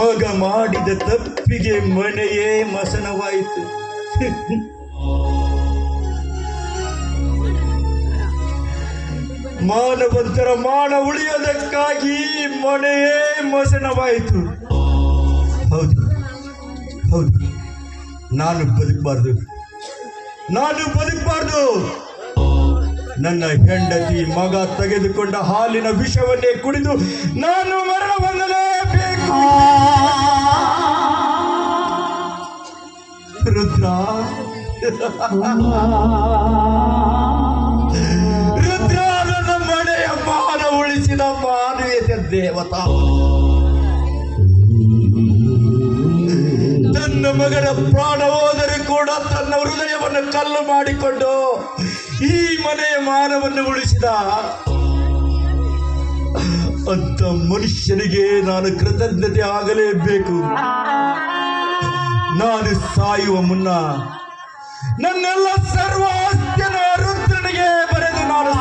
ಮಗ ಮಾಡಿದ ತಪ್ಪಿಗೆ ಮನೆಯೇ ಮಸನವಾಯಿತು. ಮಾನವಂತರ ಮಾನ ಉಳಿಯೋದಕ್ಕಾಗಿ ಮನೆಯೇ ಮಸನವಾಯಿತು. ಹೌದು ಹೌದು. ನಾನು ಬದುಕಬಾರ್ದು. ನಾನು ಬದುಕಬಾರ್ದು. ನನ್ನ ಹೆಂಡತಿ ಮಗ ತೆಗೆದುಕೊಂಡ ಹಾಲಿನ ವಿಷವನ್ನೇ ಕುಡಿದು ನಾನು ಮರಣ ರುದ್ರ ನನ್ನ ಮನೆಯ ಮಾನ ಉಳಿಸಿದ ಮಾನವೀಯತೆ ದೇವತಾ. ತನ್ನ ಮಗನ ಪ್ರಾಣ ಹೋದರೂ ಕೂಡ ತನ್ನ ಹೃದಯವನ್ನು ಕಲ್ಲು ಮಾಡಿಕೊಂಡು ಈ ಮನೆಯ ಮಾನವನ್ನು ಉಳಿಸಿದ. ಅಂತ ಮನುಷ್ಯನಿಗೆ ನಾನು ಕೃತಜ್ಞತೆ ಆಗಲೇಬೇಕು. ನಾನು ಸಾಯುವ ಮುನ್ನ ನನ್ನೆಲ್ಲ ಸರ್ವ ಆಸ್ತಿಯನ್ನ ರುದ್ರನಿಗೆ ಬರೆದು ನಾನು